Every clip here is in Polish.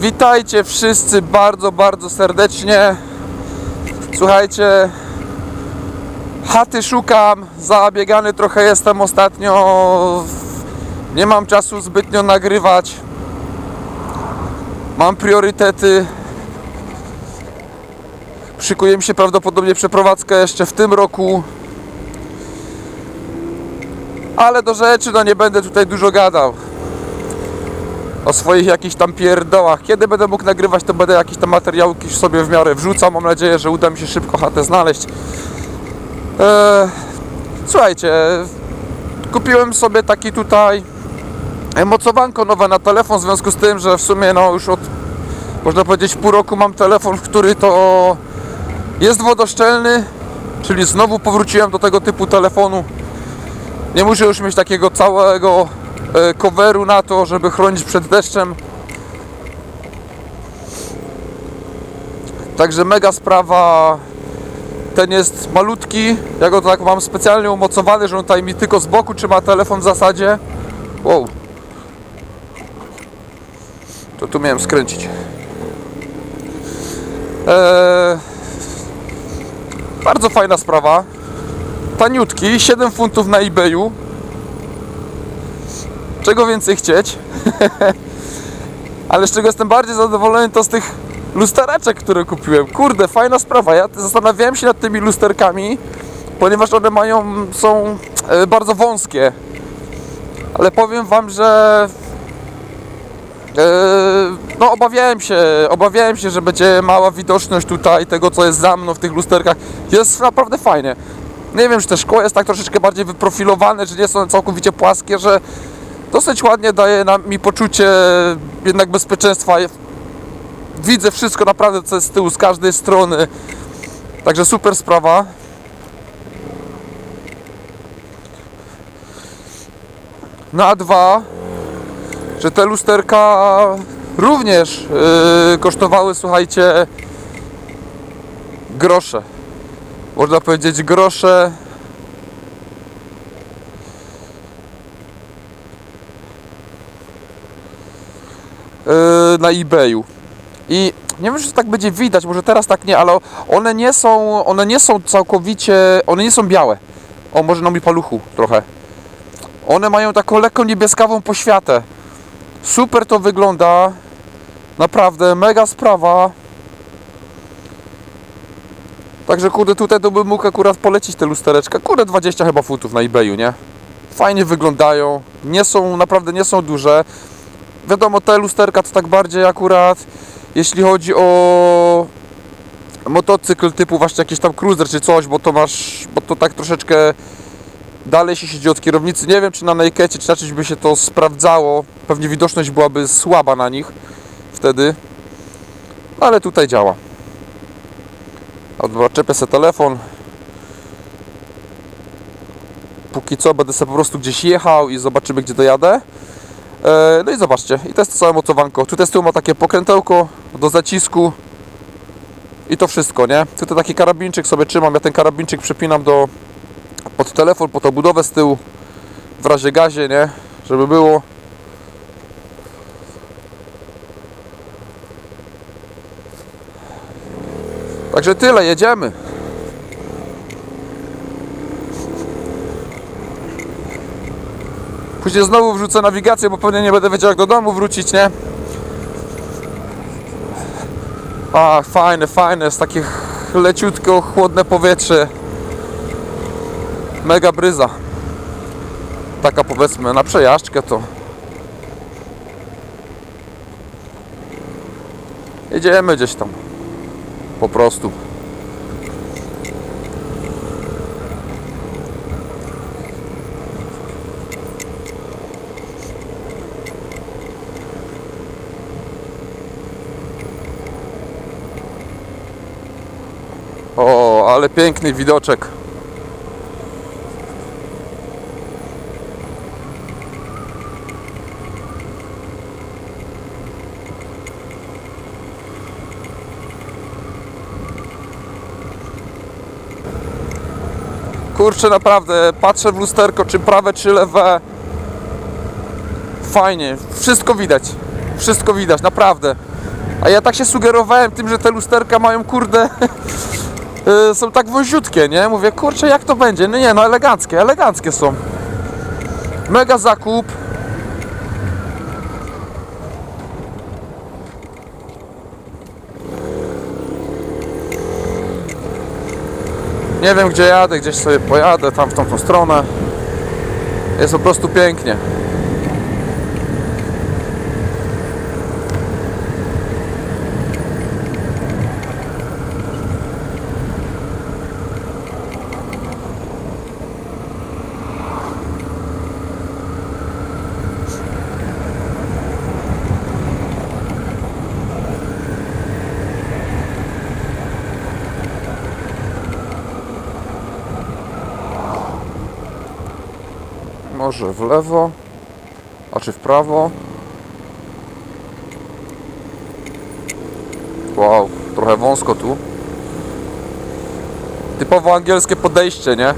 Witajcie wszyscy bardzo, bardzo serdecznie. Słuchajcie, chaty szukam, zabiegany trochę jestem ostatnio. Nie mam czasu zbytnio nagrywać. Mam priorytety. Szykuję mi się prawdopodobnie przeprowadzkę jeszcze w tym roku. Ale do rzeczy, no nie będę tutaj dużo gadał o swoich jakichś tam pierdołach. Kiedy będę mógł nagrywać, to będę jakieś tam materiałki sobie w miarę wrzucał. Mam nadzieję, że uda mi się szybko chatę znaleźć. Eee, słuchajcie, kupiłem sobie taki tutaj mocowanko nowe na telefon, w związku z tym, że w sumie no już od, można powiedzieć, pół roku mam telefon, który to jest wodoszczelny, czyli znowu powróciłem do tego typu telefonu. Nie muszę już mieć takiego całego coveru na to, żeby chronić przed deszczem. Także mega sprawa. Ten jest malutki. Ja go tak mam specjalnie umocowany, że on tutaj mi tylko z boku trzyma telefon w zasadzie. Wow. To tu miałem skręcić. Eee, bardzo fajna sprawa. Taniutki, 7 funtów na eBayu. Czego więcej chcieć? Ale z czego jestem bardziej zadowolony to z tych lustereczek, które kupiłem. Kurde, fajna sprawa. Ja zastanawiałem się nad tymi lusterkami, ponieważ one mają, są e, bardzo wąskie. Ale powiem wam, że e, no obawiałem się, obawiałem się, że będzie mała widoczność tutaj tego, co jest za mną w tych lusterkach. Jest naprawdę fajnie. Nie wiem, czy te szkło jest tak troszeczkę bardziej wyprofilowane, czy nie są całkowicie płaskie, że dosyć ładnie daje nam, mi poczucie jednak bezpieczeństwa. Widzę wszystko naprawdę, co jest z tyłu, z każdej strony. Także super sprawa. Na dwa, że te lusterka również yy, kosztowały, słuchajcie, grosze. Można powiedzieć grosze. Na eBayu. I nie wiem, czy tak będzie widać, może teraz tak nie, ale one nie są, one nie są całkowicie, one nie są białe. O, może na mi paluchu trochę. One mają taką lekko niebieskawą poświatę. Super to wygląda. Naprawdę, mega sprawa. Także kurde, tutaj to bym mógł akurat polecić te lustereczka. Kurde, 20 chyba funtów na eBayu, nie? Fajnie wyglądają. Nie są, naprawdę nie są duże. Wiadomo, te lusterka to tak bardziej akurat, jeśli chodzi o motocykl typu właśnie jakiś tam cruiser czy coś, bo to masz, bo to tak troszeczkę dalej się siedzi od kierownicy. Nie wiem, czy na Nakecie, czy na czymś by się to sprawdzało. Pewnie widoczność byłaby słaba na nich wtedy. Ale tutaj działa. Odczepię sobie telefon. Póki co będę sobie po prostu gdzieś jechał i zobaczymy gdzie dojadę. E, No i zobaczcie, i to jest to całe mocowanko. Tutaj z tyłu ma takie pokrętełko do zacisku. I to wszystko, nie? Tutaj taki karabinczyk sobie trzymam. Ja ten karabinczyk przypinam do pod telefon, pod obudowę z tyłu. W razie gazie, nie? Żeby było. Także tyle, jedziemy. Później znowu wrzucę nawigację, bo pewnie nie będę wiedział jak do domu wrócić, nie? A, fajne, fajne, jest takie leciutko, chłodne powietrze. Mega bryza. Taka powiedzmy na przejażdżkę to. Jedziemy gdzieś tam. Po prostu. O, ale piękny widoczek. Kurczę, naprawdę, patrzę w lusterko, czy prawe, czy lewe. Fajnie, wszystko widać. Wszystko widać, naprawdę. A ja tak się sugerowałem tym, że te lusterka mają kurde y, są tak wąziutkie, nie? Mówię, kurczę, jak to będzie? No nie, no eleganckie, eleganckie są. Mega zakup. Nie wiem gdzie jadę, gdzieś sobie pojadę, tam w tamtą stronę. Jest po prostu pięknie. Może w lewo, a czy w prawo? Wow, trochę wąsko tu. Typowo angielskie podejście, nie?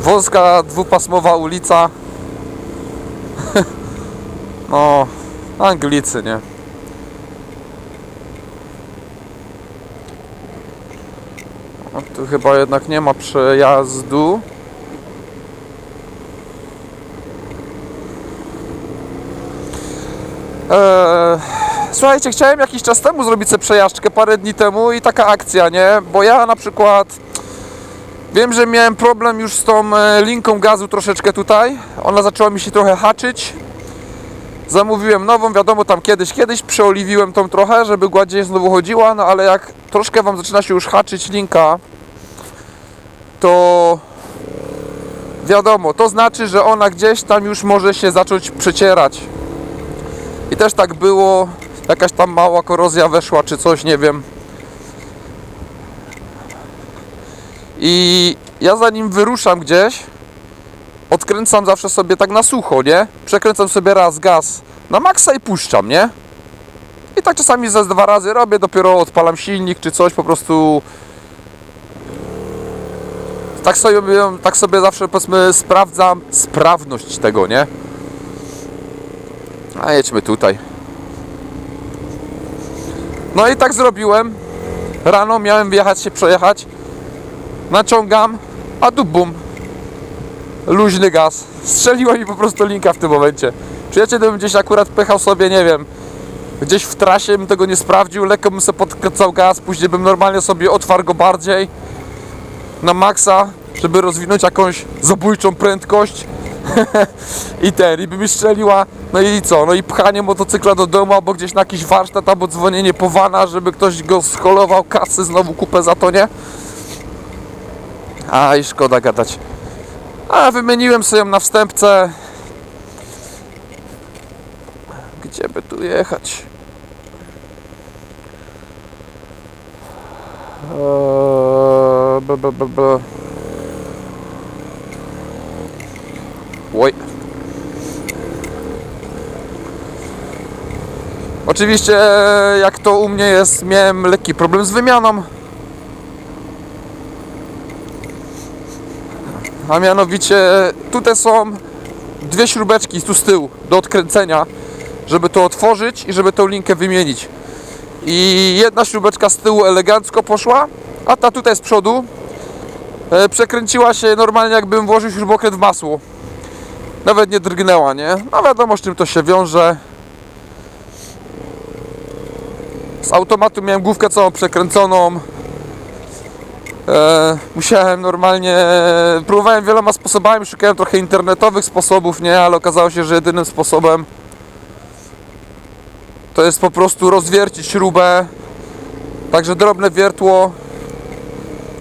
Wąska, dwupasmowa ulica. no, Anglicy, nie? O, tu chyba jednak nie ma przejazdu. Eee, słuchajcie, chciałem jakiś czas temu zrobić sobie przejażdżkę, parę dni temu i taka akcja, nie? Bo ja na przykład wiem, że miałem problem już z tą e, linką gazu troszeczkę tutaj. Ona zaczęła mi się trochę haczyć. Zamówiłem nową, wiadomo, tam kiedyś, kiedyś przeoliwiłem tą trochę, żeby gładziej znowu chodziła, no ale jak troszkę Wam zaczyna się już haczyć linka, to wiadomo, to znaczy, że ona gdzieś tam już może się zacząć przecierać. I też tak było, jakaś tam mała korozja weszła czy coś, nie wiem. I ja zanim wyruszam gdzieś, odkręcam zawsze sobie tak na sucho, nie? Przekręcam sobie raz gaz na maksa i puszczam, nie? I tak czasami ze dwa razy robię, dopiero odpalam silnik czy coś, po prostu tak sobie, tak sobie zawsze powiedzmy sprawdzam sprawność tego, nie? A jedźmy tutaj. No i tak zrobiłem. Rano miałem wyjechać się przejechać. Naciągam, a tu bum. Luźny gaz. Strzeliła mi po prostu linka w tym momencie. Przyjaciel gdybym gdzieś akurat pechał sobie, nie wiem, gdzieś w trasie bym tego nie sprawdził, lekko bym sobie podkręcał gaz, później bym normalnie sobie otwarł go bardziej na maksa, żeby rozwinąć jakąś zabójczą prędkość i ten, i by mi strzeliła, no i co, no i pchanie motocykla do domu, albo gdzieś na jakiś warsztat, albo dzwonienie po wana, żeby ktoś go scholował, kasy, znowu kupę za to, nie? A i szkoda gadać. A wymieniłem sobie ją na wstępce. Gdzie by tu jechać? Eee, b, b, b, b. Oj. Oczywiście, jak to u mnie jest, miałem lekki problem z wymianą. A mianowicie, tutaj są dwie śrubeczki tu z tyłu do odkręcenia, żeby to otworzyć i żeby tą linkę wymienić. I jedna śrubeczka z tyłu elegancko poszła, a ta tutaj z przodu e, przekręciła się normalnie jakbym włożył śrubokręt w masło nawet nie drgnęła, nie? No wiadomo z czym to się wiąże. Z automatu miałem główkę całą przekręconą. E, musiałem normalnie, próbowałem wieloma sposobami, szukałem trochę internetowych sposobów, nie? Ale okazało się, że jedynym sposobem to jest po prostu rozwiercić śrubę. Także drobne wiertło.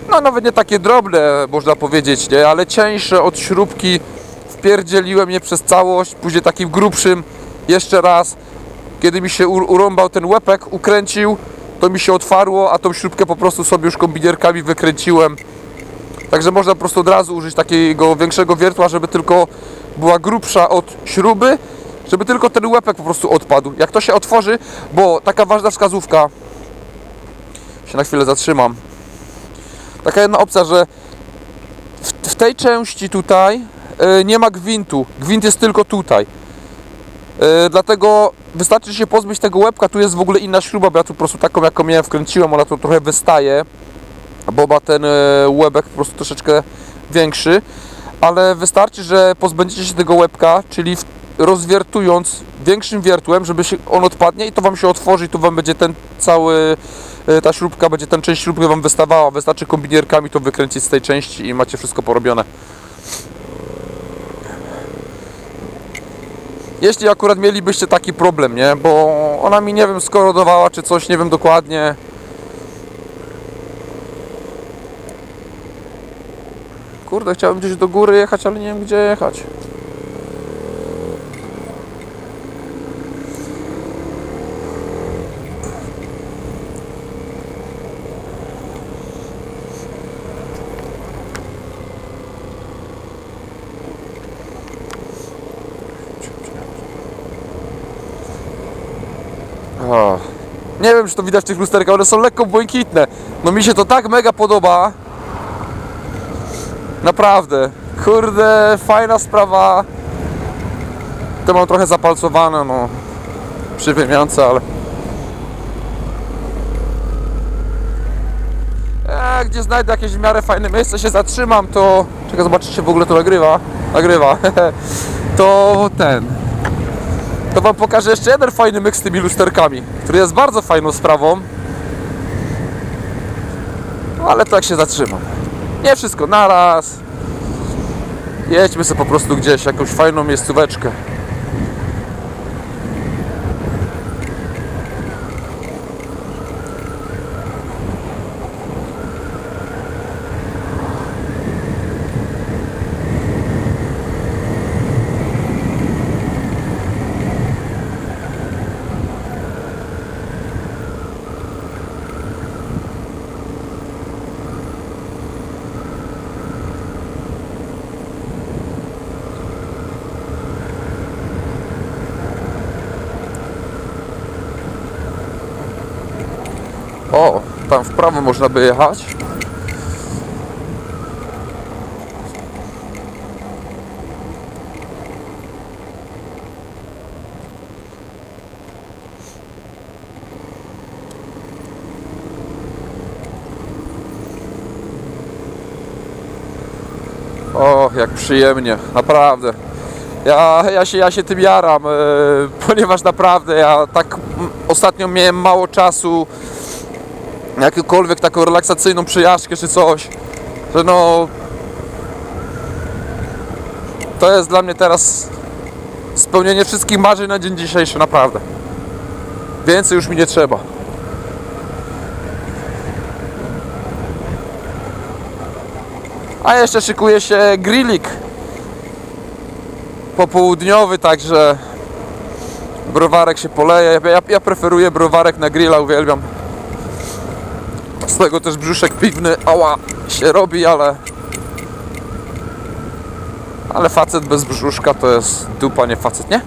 No nawet nie takie drobne, można powiedzieć, nie? Ale cieńsze od śrubki wpierdzieliłem je przez całość, później takim grubszym jeszcze raz. Kiedy mi się urąbał ten łepek, ukręcił, to mi się otwarło, a tą śrubkę po prostu sobie już kombinierkami wykręciłem. Także można po prostu od razu użyć takiego większego wiertła, żeby tylko była grubsza od śruby, żeby tylko ten łepek po prostu odpadł. Jak to się otworzy, bo taka ważna wskazówka, się na chwilę zatrzymam. Taka jedna opcja, że w, w tej części tutaj nie ma gwintu. Gwint jest tylko tutaj. Yy, dlatego wystarczy się pozbyć tego łebka, tu jest w ogóle inna śruba, bo ja tu po prostu taką jaką miałem wkręciłem, ona tu trochę wystaje, bo ma ten e, łebek po prostu troszeczkę większy, ale wystarczy, że pozbędziecie się tego łebka, czyli rozwiertując większym wiertłem, żeby się on odpadnie i to Wam się otworzy i tu Wam będzie ten cały, e, ta śrubka, będzie ten część śrubki Wam wystawała, wystarczy kombinierkami to wykręcić z tej części i macie wszystko porobione. Jeśli akurat mielibyście taki problem, nie? Bo ona mi nie wiem skorodowała czy coś, nie wiem dokładnie. Kurde, chciałem gdzieś do góry jechać, ale nie wiem gdzie jechać. Wiem, czy to widać w tych lusterkach, one są lekko błękitne. No mi się to tak mega podoba. Naprawdę. Kurde, fajna sprawa. To mam trochę zapalcowane, no. Przy wymiance, ale... E, gdzie znajdę jakieś w miarę fajne miejsce, się zatrzymam, to... Czekaj, zobaczyć, czy w ogóle to nagrywa. Nagrywa. to ten... To wam pokażę jeszcze jeden fajny myk z tymi lusterkami, który jest bardzo fajną sprawą. Ale tak się zatrzymam. Nie wszystko naraz. Jedźmy sobie po prostu gdzieś, jakąś fajną miejscóweczkę. O, tam w prawo można by jechać. O, jak przyjemnie, naprawdę. Ja, ja, się, ja się tym jaram, e, ponieważ naprawdę ja tak ostatnio miałem mało czasu jakąkolwiek taką relaksacyjną przejażdżkę czy coś, że no to jest dla mnie teraz spełnienie wszystkich marzeń na dzień dzisiejszy, naprawdę. Więcej już mi nie trzeba. A jeszcze szykuje się grillik popołudniowy, także browarek się poleje. Ja, ja preferuję browarek na grilla, uwielbiam. Z tego też brzuszek piwny, ała, się robi, ale... Ale facet bez brzuszka to jest dupa, nie facet, nie?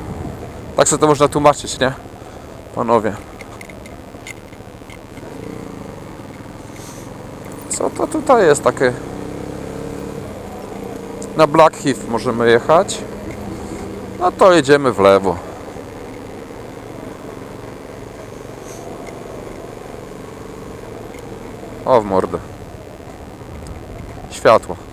Tak sobie to można tłumaczyć, nie? Panowie. Co to tutaj jest takie? Na Blackheath możemy jechać. No to jedziemy w lewo. O w mordę. Światło.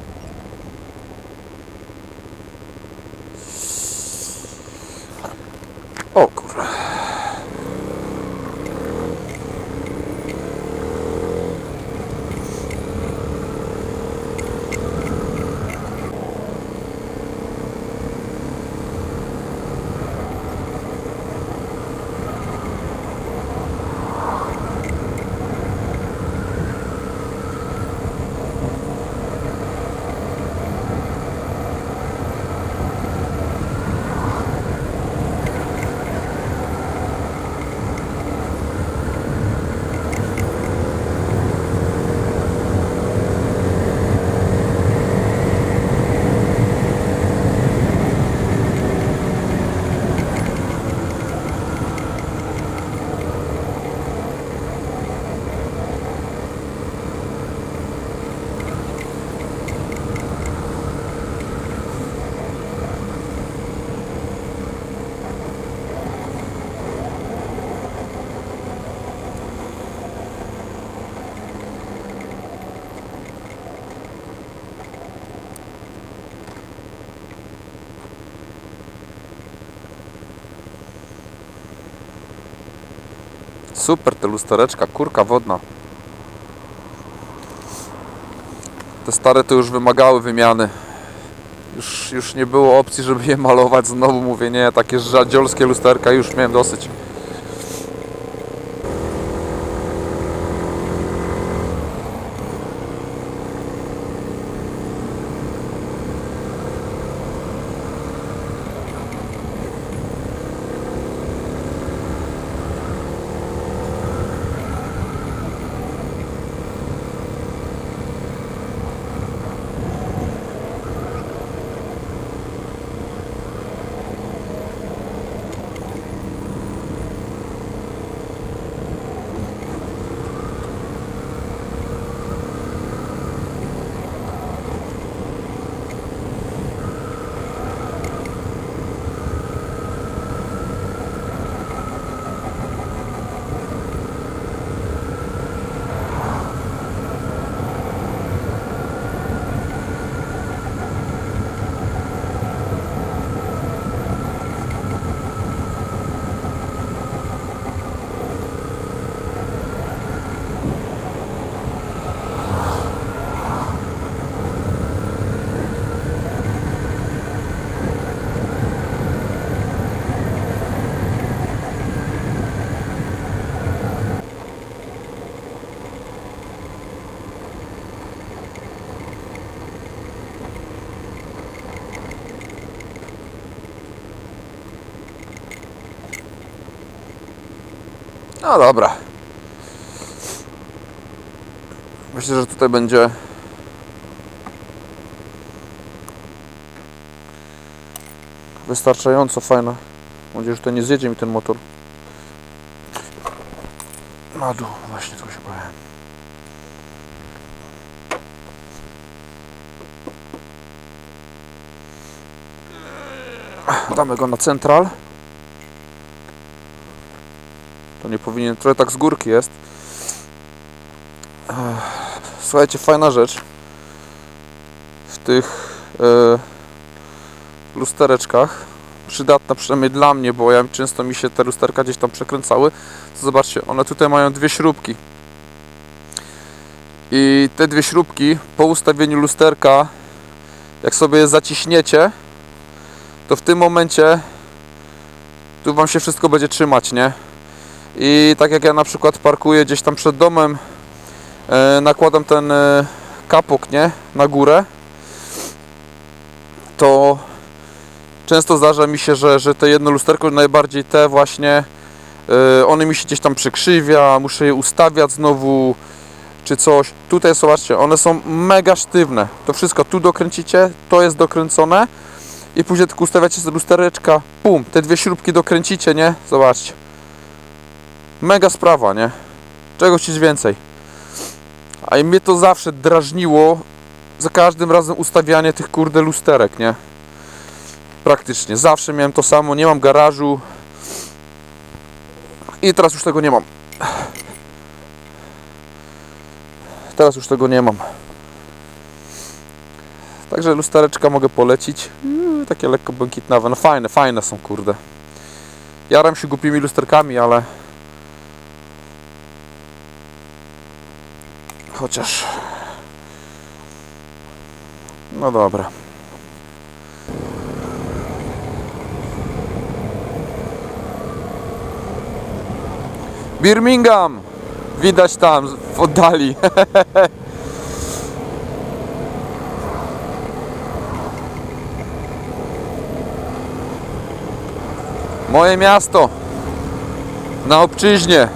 Super te lustereczka, kurka wodna. Te stare to już wymagały wymiany. Już, już nie było opcji, żeby je malować. Znowu mówię, nie, takie rzadziolskie lusterka już miałem dosyć. No dobra. Myślę, że tutaj będzie wystarczająco fajna. Mam nadzieję, że to nie zjedzie mi ten motor. Na dół, właśnie to się bałem. Damy go na central. To nie powinien, trochę tak z górki jest. Słuchajcie, fajna rzecz w tych e, lustereczkach. Przydatna przynajmniej dla mnie, bo ja często mi się te lusterka gdzieś tam przekręcały. To zobaczcie, one tutaj mają dwie śrubki. I te dwie śrubki po ustawieniu lusterka, jak sobie je zaciśniecie, to w tym momencie tu Wam się wszystko będzie trzymać, nie? I tak jak ja na przykład parkuję gdzieś tam przed domem, e, nakładam ten e, kapok, nie? Na górę, to często zdarza mi się, że, że te jedno lusterko, najbardziej te właśnie, e, one mi się gdzieś tam przekrzywia, muszę je ustawiać znowu, czy coś. Tutaj zobaczcie, one są mega sztywne. To wszystko tu dokręcicie, to jest dokręcone i później tylko ustawiacie z lustereczka, pum, te dwie śrubki dokręcicie, nie? Zobaczcie. Mega sprawa, nie? Czegoś ci więcej. A i mnie to zawsze drażniło za każdym razem ustawianie tych kurde lusterek, nie? Praktycznie. Zawsze miałem to samo, nie mam garażu. I teraz już tego nie mam. Teraz już tego nie mam. Także lustereczka mogę polecić. Yy, takie lekko błękitnawe. No fajne, fajne są, kurde. Jaram się głupimi lusterkami, ale Chociaż. No dobra. Birmingham! Widać tam w oddali. Moje miasto na obczyźnie.